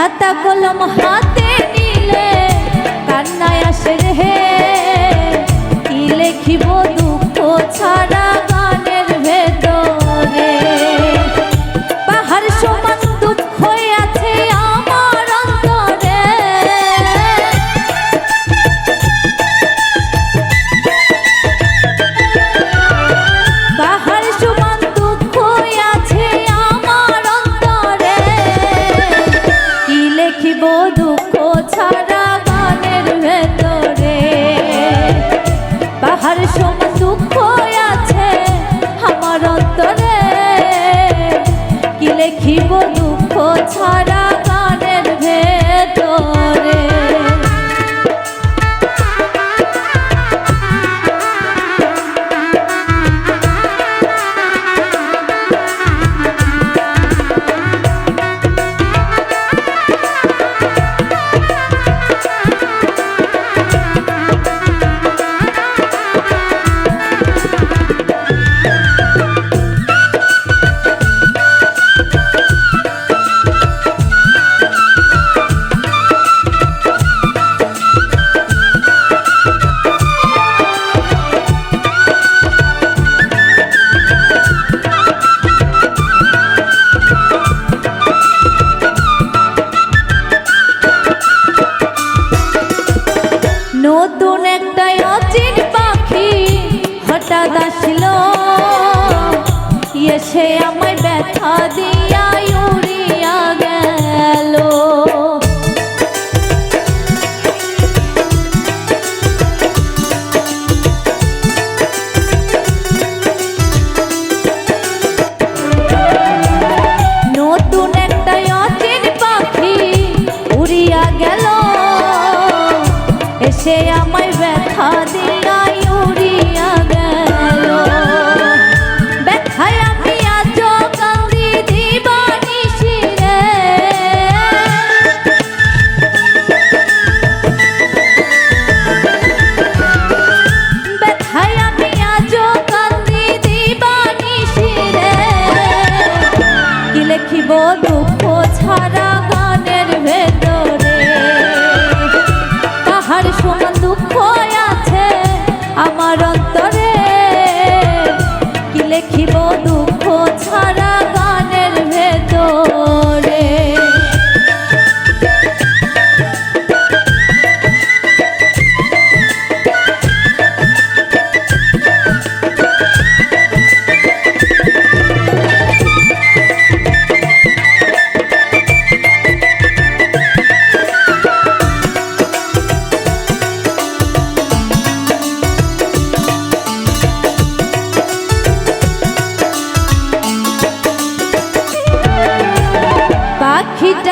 খাতা কলম হাত ছড়া আমায় ব্যথা দিয়া দেখিব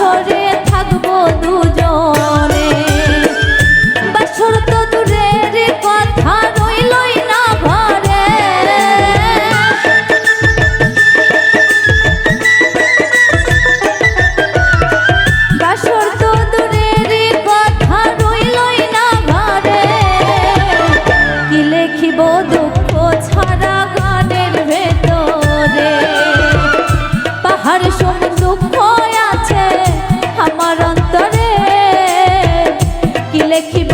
বছরে লিখিব